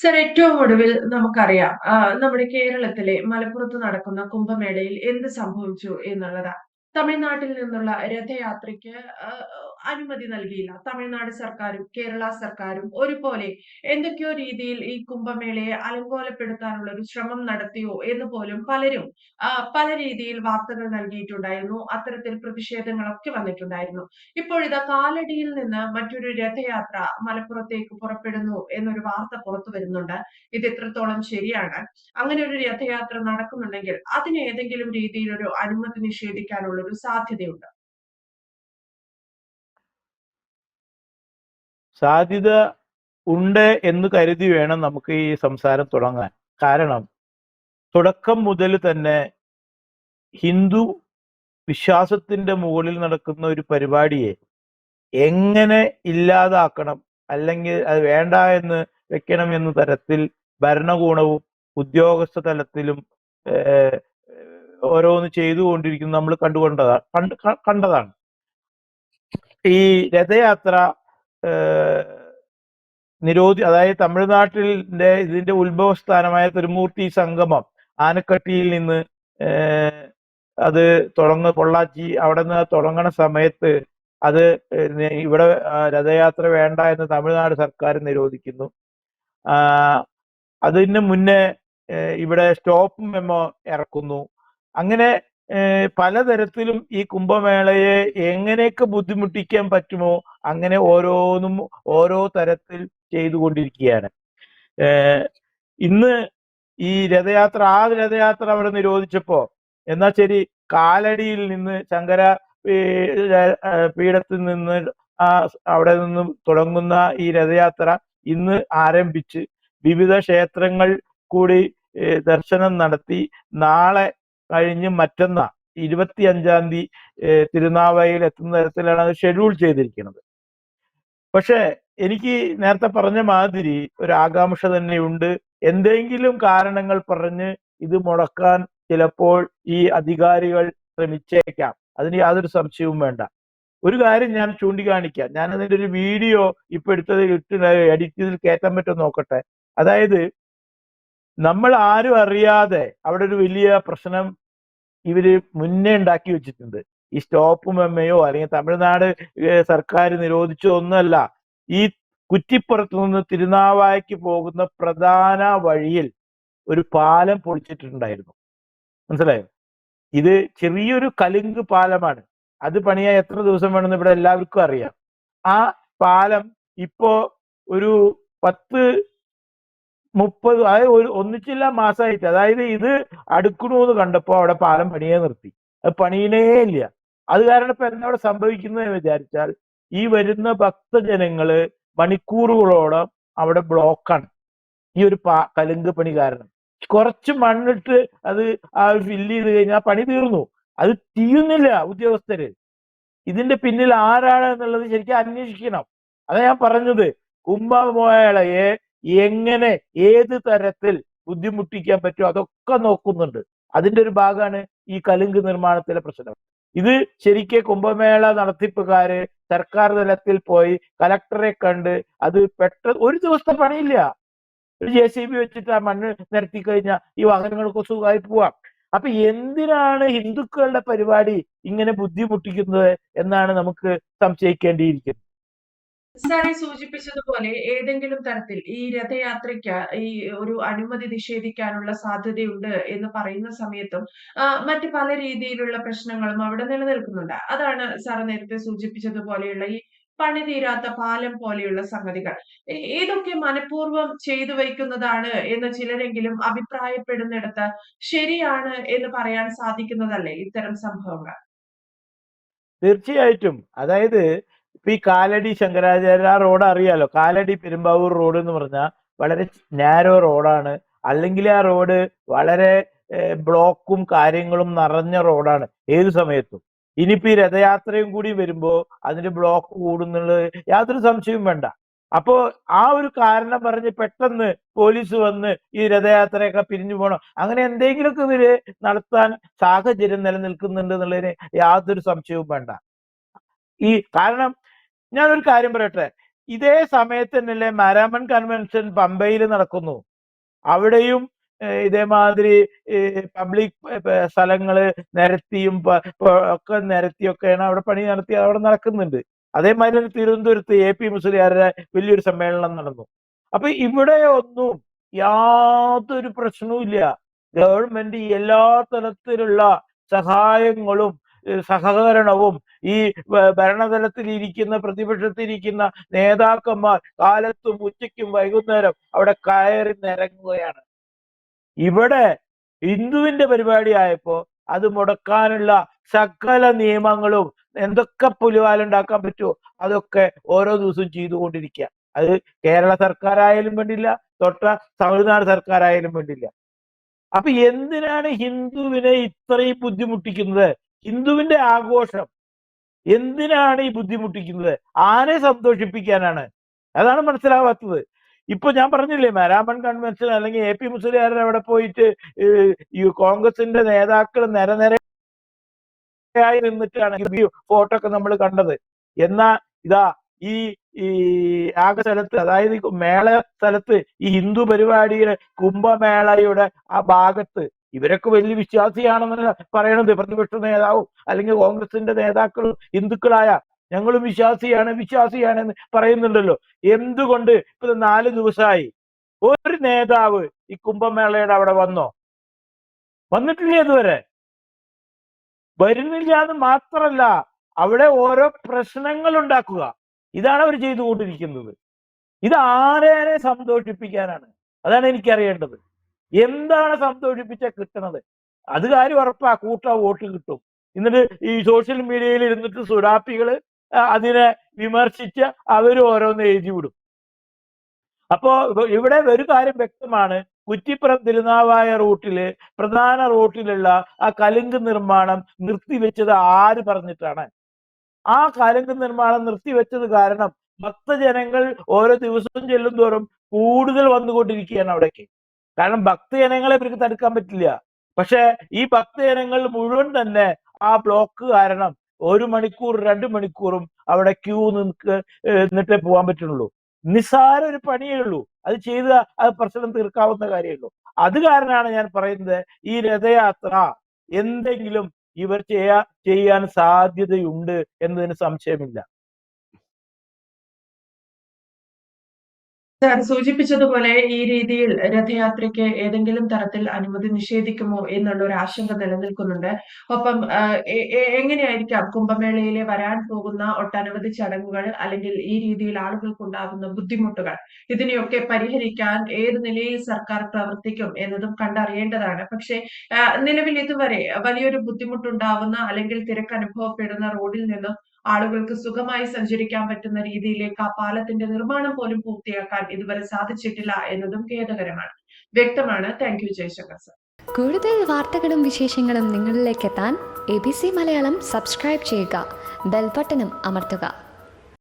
Sir ഏറ്റവും ഒടുവിൽ നമുക്കറിയാം നമ്മുടെ കേരളത്തിലെ മലപ്പുറത്ത് നടക്കുന്ന കുംഭമേളയിൽ എന്ത് സംഭവിച്ചു എന്നുള്ളതാ. തമിഴ്നാട്ടിൽ നിന്നുള്ള രഥയാത്രയ്ക്ക് അനുമതി നൽകിയില്ല. തമിഴ്നാട് സർക്കാരും കേരള സർക്കാരും ഒരുപോലെ എന്തൊക്കെയോ രീതിയിൽ ഈ കുംഭമേളയെ അലങ്കോലപ്പെടുത്താനുള്ള ഒരു ശ്രമം നടത്തിയോ എന്ന് പോലും പലരും പല രീതിയിൽ വാർത്തകൾ നൽകിയിട്ടുണ്ടായിരുന്നു. അത്തരത്തിൽ പ്രതിഷേധങ്ങളൊക്കെ വന്നിട്ടുണ്ടായിരുന്നു. ഇപ്പോഴിതാ കാലടിയിൽ നിന്ന് മറ്റൊരു രഥയാത്ര മലപ്പുറത്തേക്ക് പുറപ്പെടുന്നു എന്നൊരു വാർത്ത പുറത്തു വരുന്നുണ്ട്. ഇത് എത്രത്തോളം ശരിയാണ്? അങ്ങനെ ഒരു രഥയാത്ര നടക്കുന്നുണ്ടെങ്കിൽ അതിന് ഏതെങ്കിലും രീതിയിൽ ഒരു അനുമതി നിഷേധിക്കാനുള്ള ഒരു സാധ്യതയുണ്ട്. സാധ്യത ഉണ്ട് എന്ന് കരുതി വേണം നമുക്ക് ഈ സംസാരം തുടങ്ങാൻ. കാരണം തുടക്കം മുതൽ തന്നെ ഹിന്ദു വിശ്വാസത്തിന്റെ മുകളിൽ നടക്കുന്ന ഒരു പരിപാടിയെ എങ്ങനെ ഇല്ലാതാക്കണം അല്ലെങ്കിൽ അത് വേണ്ട എന്ന് വെക്കണം എന്ന തരത്തിൽ ഭരണകൂടവും ഉദ്യോഗസ്ഥ തലത്തിലും ഓരോന്ന് ചെയ്തുകൊണ്ടിരിക്കുന്നു നമ്മൾ കണ്ടുകൊണ്ടതാണ് കണ്ട് കണ്ടതാണ്. ഈ രഥയാത്ര നിരോധി അതായത് തമിഴ്നാട്ടിലെ ഇതിന്റെ ഉത്ഭവസ്ഥാനമായ തിരുമൂർത്തി സംഗമം ആനക്കട്ടിയിൽ നിന്ന് അത് തുടങ്ങ പൊള്ളാച്ചി അവിടെ നിന്ന് തുടങ്ങണ സമയത്ത് അത് ഇവിടെ രഥയാത്ര വേണ്ട എന്ന് തമിഴ്നാട് സർക്കാർ നിരോധിക്കുന്നു. അതിന് മുന്നേ ഇവിടെ സ്റ്റോപ്പ് മെമ്മോ ഇറക്കുന്നു. അങ്ങനെ പലതരത്തിലും ഈ കുംഭമേളയെ എങ്ങനെയൊക്കെ ബുദ്ധിമുട്ടിക്കാൻ പറ്റുമോ അങ്ങനെ ഓരോന്നും ഓരോ തരത്തിൽ ചെയ്തുകൊണ്ടിരിക്കുകയാണ്. ഇന്ന് ഈ രഥയാത്ര ആ രഥയാത്ര അവിടെ നിരോധിച്ചപ്പോ എന്നാ ശരി കാലടിയിൽ നിന്ന് ശങ്കര പീഠത്തിൽ നിന്ന് അവിടെ നിന്ന് തുടങ്ങുന്ന ഈ രഥയാത്ര ഇന്ന് ആരംഭിച്ച് വിവിധ ക്ഷേത്രങ്ങൾ കൂടി ദർശനം നടത്തി. നാളെ കഴിഞ്ഞ് മറ്റന്നാ ഇരുപത്തി അഞ്ചാം തീയതി തിരുനാവായിൽ എത്തുന്ന തരത്തിലാണ് അത് ഷെഡ്യൂൾ ചെയ്തിരിക്കുന്നത്. പക്ഷേ എനിക്ക് നേരത്തെ പറഞ്ഞ മാതിരി ഒരു ആകാംക്ഷ തന്നെയുണ്ട്. എന്തെങ്കിലും കാരണങ്ങൾ പറഞ്ഞ് ഇത് മുടക്കാൻ ചിലപ്പോൾ ഈ അധികാരികൾ ശ്രമിച്ചേക്കാം. അതിന് യാതൊരു സംശയവും വേണ്ട. ഒരു കാര്യം ഞാൻ ചൂണ്ടിക്കാണിക്കാം. ഞാൻ അതിന്റെ ഒരു വീഡിയോ ഇപ്പൊ എടുത്തത് ഇട്ട് എഡിറ്റ് ചെയ്തിൽ കയറ്റാൻ പറ്റുമോ നോക്കട്ടെ. അതായത് നമ്മൾ ആരും അറിയാതെ അവിടെ ഒരു വലിയ പ്രശ്നം ഇവർ മുന്നേ ഉണ്ടാക്കി വെച്ചിട്ടുണ്ട്. ഈ സ്റ്റോപ്പ് മെമ്മയോ അല്ലെങ്കിൽ തമിഴ്നാട് സർക്കാർ നിരോധിച്ചോ ഒന്നുമല്ല ഈ കുറ്റിപ്പുറത്തു നിന്ന് തിരുനാവായക്ക് പോകുന്ന പ്രധാന വഴിയിൽ ഒരു പാലം പൊളിച്ചിട്ടുണ്ടായിരുന്നു. മനസ്സിലായോ? ഇത് ചെറിയൊരു കലുങ്ക് പാലമാണ്. അത് പണിയാൻ എത്ര ദിവസം വേണമെന്ന് ഇവിടെ എല്ലാവർക്കും അറിയാം. ആ പാലം ഇപ്പോ ഒരു പത്ത് മുപ്പത് അതായത് ഒരു ഒന്നിച്ചില്ല മാസമായിട്ട് അതായത് ഇത് അടുക്കണു എന്ന് കണ്ടപ്പോ അവിടെ പാലം പണിയെ നിർത്തി. അത് പണിയണേ ഇല്ല. അത് കാരണം ഇപ്പൊ എന്താ അവിടെ സംഭവിക്കുന്നത് വിചാരിച്ചാൽ ഈ വരുന്ന ഭക്തജനങ്ങൾ മണിക്കൂറുകളോളം അവിടെ ബ്ലോക്കാണ്. ഈ ഒരു പാ കലുങ്ക് പണി കാരണം. കുറച്ച് മണ്ണിട്ട് അത് ആ ഫില്ല് ചെയ്ത് കഴിഞ്ഞാൽ പണി തീർന്നു. അത് തീയുന്നില്ല ഉദ്യോഗസ്ഥര്. ഇതിന്റെ പിന്നിൽ ആരാണ് എന്നുള്ളത് ശരിക്കും അന്വേഷിക്കണം. അതാ ഞാൻ പറഞ്ഞത്. കുംഭമേളയെ എങ്ങനെ ഏത് തരത്തിൽ ബുദ്ധിമുട്ടിക്കാൻ പറ്റുമോ അതൊക്കെ നോക്കുന്നുണ്ട്. അതിന്റെ ഒരു ഭാഗമാണ് ഈ കലുങ്ക് നിർമ്മാണത്തിലെ പ്രശ്നം. ഇത് ശരിക്കും കുംഭമേള നടത്തിപ്പുകാര് സർക്കാർ തലത്തിൽ പോയി കലക്ടറെ കണ്ട് അത് പെട്ടെന്ന് ഒരു ദിവസത്തെ പണിയില്ല. ഒരു ജെ സി ബി വെച്ചിട്ട് ആ മണ്ണ് നിരത്തി കഴിഞ്ഞാൽ ഈ വാഹനങ്ങൾക്ക് സുഖമായി പോവാം. അപ്പൊ എന്തിനാണ് ഹിന്ദുക്കളുടെ പരിപാടി ഇങ്ങനെ ബുദ്ധിമുട്ടിക്കുന്നത് എന്നാണ് നമുക്ക് സംശയിക്കേണ്ടിയിരിക്കുന്നത്. സാറെ സൂചിപ്പിച്ചതുപോലെ ഏതെങ്കിലും തരത്തിൽ ഈ രഥയാത്രയ്ക്ക് ഈ ഒരു അനുമതി നിഷേധിക്കാനുള്ള സാധ്യതയുണ്ട് എന്ന് പറയുന്ന സമയത്തും മറ്റു പല രീതിയിലുള്ള പ്രശ്നങ്ങളും അവിടെ നിലനിൽക്കുന്നുണ്ട്. അതാണ് സാർ നേരത്തെ സൂചിപ്പിച്ചതുപോലെയുള്ള ഈ പണി തീരാത്ത പാലം പോലെയുള്ള സംഗതികൾ. ഇതൊക്കെ മനഃപൂർവം ചെയ്തു വയ്ക്കുന്നതാണ് എന്ന് ചിലരെങ്കിലും അഭിപ്രായപ്പെടുന്നിടത്ത് ശരിയാണ് എന്ന് പറയാൻ സാധിക്കുന്നതല്ലേ ഇത്തരം സംഭവങ്ങൾ? തീർച്ചയായിട്ടും. അതായത് ഇപ്പൊ ഈ കാലടി ശങ്കരാചാര്യ ആ റോഡ് അറിയാലോ? കാലടി പെരുമ്പാവൂർ റോഡ് എന്ന് പറഞ്ഞാൽ വളരെ നാരോ റോഡാണ്. അല്ലെങ്കിൽ ആ റോഡ് വളരെ ബ്ലോക്കും കാര്യങ്ങളും നിറഞ്ഞ റോഡാണ് ഏത് സമയത്തും. ഇനിയിപ്പോ ഈ രഥയാത്രയും കൂടി വരുമ്പോ അതിന്റെ ബ്ലോക്ക് കൂടുന്നുള്ളത് യാതൊരു സംശയവും വേണ്ട. അപ്പോ ആ ഒരു കാരണം പറഞ്ഞ് പെട്ടെന്ന് പോലീസ് വന്ന് ഈ രഥയാത്രയൊക്കെ പിരിഞ്ഞു പോകണം അങ്ങനെ എന്തെങ്കിലുമൊക്കെ ഇവർ നടത്താൻ സാഹചര്യം നിലനിൽക്കുന്നുണ്ട് എന്നുള്ളതിന് യാതൊരു സംശയവും വേണ്ട. ഈ കാരണം ഞാനൊരു കാര്യം പറയട്ടെ? ഇതേ സമയത്ത് തന്നെയല്ലേ മാരാമൺ കൺവെൻഷൻ പമ്പയിൽ നടക്കുന്നു. അവിടെയും ഇതേമാതിരി പബ്ലിക് സ്ഥലങ്ങൾ നിരത്തിയും ഒക്കെ നിരത്തിയൊക്കെയാണ് അവിടെ പണി നടത്തി അവിടെ നടക്കുന്നുണ്ട്. അതേമാതിരി തന്നെ തിരുവനന്തപുരത്ത് എ പി മുസ്ലിയാരുടെ വലിയൊരു സമ്മേളനം നടന്നു. അപ്പൊ ഇവിടെ ഒന്നും യാതൊരു പ്രശ്നവും ഗവൺമെന്റ് എല്ലാ തരത്തിലുള്ള സഹായങ്ങളും സഹകരണവും ഈ ഭരണതലത്തിൽ ഇരിക്കുന്ന പ്രതിപക്ഷത്തിൽ ഇരിക്കുന്ന നേതാക്കന്മാർ കാലത്തും ഉച്ചയ്ക്കും വൈകുന്നേരം അവിടെ കയറി നിരങ്ങുകയാണ്. ഇവിടെ ഹിന്ദുവിന്റെ പരിപാടി ആയപ്പോ അത് മുടക്കാനുള്ള സകല നിയമങ്ങളും എന്തൊക്കെ പുലിവാലുണ്ടാക്കാൻ പറ്റുമോ അതൊക്കെ ഓരോ ദിവസവും ചെയ്തുകൊണ്ടിരിക്കുക. അത് കേരള സർക്കാരായാലും വേണ്ടില്ല തൊട്ട തമിഴ്നാട് സർക്കാരായാലും വേണ്ടില്ല. അപ്പൊ എന്തിനാണ് ഹിന്ദുവിനെ ഇത്രയും ബുദ്ധിമുട്ടിക്കുന്നത്? ഹിന്ദുവിന്റെ ആഘോഷം എന്തിനാണ് ഈ ബുദ്ധിമുട്ടിക്കുന്നത്? ആരെ സന്തോഷിപ്പിക്കാനാണ്? അതാണ് മനസ്സിലാവാത്തത്. ഇപ്പൊ ഞാൻ പറഞ്ഞില്ലേ മാരാമൺ കൺവെൻഷൻ അല്ലെങ്കിൽ എ പി മുസ്ലിയാരൻ അവിടെ പോയിട്ട് ഈ കോൺഗ്രസിന്റെ നേതാക്കൾ നിരനിരയായി നിന്നിട്ടാണ് ഫോട്ടോ ഒക്കെ നമ്മൾ കണ്ടത്. എന്നാ ഇതാ ഈ ഈ ആകെ സ്ഥലത്ത് അതായത് മേള സ്ഥലത്ത് ഈ ഹിന്ദു പരിപാടിയുടെ കുംഭമേളയുടെ ആ ഭാഗത്ത് ഇവരൊക്കെ വലിയ വിശ്വാസിയാണെന്ന് പറയണത് പ്രതിപക്ഷ നേതാവും അല്ലെങ്കിൽ കോൺഗ്രസിന്റെ നേതാക്കളും ഹിന്ദുക്കളായ ഞങ്ങളും വിശ്വാസിയാണ് വിശ്വാസിയാണ് എന്ന് പറയുന്നുണ്ടല്ലോ. എന്തുകൊണ്ട് ഇപ്പൊ നാല് ദിവസമായി ഒരു നേതാവ് ഈ കുംഭമേളയുടെ അവിടെ വന്നോ? വന്നിട്ടില്ല ഇതുവരെ? വരുന്നില്ല എന്ന് മാത്രല്ല അവിടെ ഓരോ പ്രശ്നങ്ങൾ ഉണ്ടാക്കുക. ഇതാണ് അവർ ചെയ്തുകൊണ്ടിരിക്കുന്നത്. ഇത് ആരെ സന്തോഷിപ്പിക്കാനാണ് അതാണ് എനിക്കറിയേണ്ടത്. എന്താണ് സന്തോഷിപ്പിച്ചാൽ കിട്ടണത്? അത് കാര്യം ഉറപ്പാ. കൂട്ട വോട്ട് കിട്ടും. എന്നിട്ട് ഈ സോഷ്യൽ മീഡിയയിൽ ഇരുന്നിട്ട് സുഡാപ്പികൾ അതിനെ വിമർശിച്ച് അവർ ഓരോന്ന് എഴുതി വിടും. അപ്പോ ഇവിടെ ഒരു കാര്യം വ്യക്തമാണ്. കുറ്റിപ്പുറം തിരുനാവായ റൂട്ടിൽ പ്രധാന റൂട്ടിലുള്ള ആ കലുങ്ക് നിർമ്മാണം നിർത്തിവെച്ചത് ആര് പറഞ്ഞിട്ടാണ്? ആ കലുങ്ക് നിർമ്മാണം നിർത്തിവെച്ചത് കാരണം ഭക്തജനങ്ങൾ ഓരോ ദിവസവും ചെല്ലും തോറും കൂടുതൽ വന്നുകൊണ്ടിരിക്കുകയാണ് അവിടേക്ക്. കാരണം ഭക്തജനങ്ങളെ ഇവർക്ക് തടുക്കാൻ പറ്റില്ല. പക്ഷെ ഈ ഭക്തജനങ്ങൾ മുഴുവൻ തന്നെ ആ ബ്ലോക്ക് കാരണം ഒരു മണിക്കൂർ രണ്ട് മണിക്കൂറും അവിടെ ക്യൂ നിൽക്ക് നിന്നിട്ടേ പോകാൻ പറ്റുള്ളൂ നിസ്സാര ഒരു പണിയേ ഉള്ളൂ. അത് ചെയ്ത് അത് പ്രശ്നം തീർക്കാവുന്ന കാര്യമുള്ളൂ അത് കാരണമാണ് ഞാൻ പറയുന്നത് ഈ രഥയാത്ര എന്തെങ്കിലും ഇവർ ചെയ്യാ ചെയ്യാൻ സാധ്യതയുണ്ട് എന്നതിന് സംശയമില്ല. സാർ സൂചിപ്പിച്ചതുപോലെ ഈ രീതിയിൽ രഥയാത്രയ്ക്ക് ഏതെങ്കിലും തരത്തിൽ അനുമതി നിഷേധിക്കുമോ എന്നുള്ള ഒരു ആശങ്ക നിലനിൽക്കുന്നുണ്ട്. ഒപ്പം എങ്ങനെയായിരിക്കാം കുംഭമേളയിലെ വരാൻ പോകുന്ന ഒട്ടനവധി ചടങ്ങുകൾ അല്ലെങ്കിൽ ഈ രീതിയിൽ ആളുകൾക്കുണ്ടാകുന്ന ബുദ്ധിമുട്ടുകൾ? ഇതിനെയൊക്കെ പരിഹരിക്കാൻ ഏത് നിലയിൽ സർക്കാർ പ്രവർത്തിക്കും എന്നതും കണ്ടറിയേണ്ടതാണ്. പക്ഷേ നിലവിൽ ഇതുവരെ വലിയൊരു ബുദ്ധിമുട്ടുണ്ടാവുന്ന അല്ലെങ്കിൽ തിരക്ക് അനുഭവപ്പെടുന്ന റോഡിൽ നിന്നും ആളുകൾക്ക് സുഖമായി സഞ്ചരിക്കാൻ പറ്റുന്ന രീതിയിലേക്ക് ആ പാലത്തിന്റെ നിർമ്മാണം പോലും പൂർത്തിയാക്കാൻ ഇതുവരെ സാധിച്ചിട്ടില്ല എന്നതും ഖേദകരമാണ്. വ്യക്തമാണ്. താങ്ക് യു ജയശങ്കർ സർ കൂടുതൽ വാർത്തകളും വിശേഷങ്ങളും നിങ്ങളിലേക്ക് എത്താൻ A B C Malayalam subscribe ചെയ്യുക. ബെൽബട്ടനും അമർത്തുക.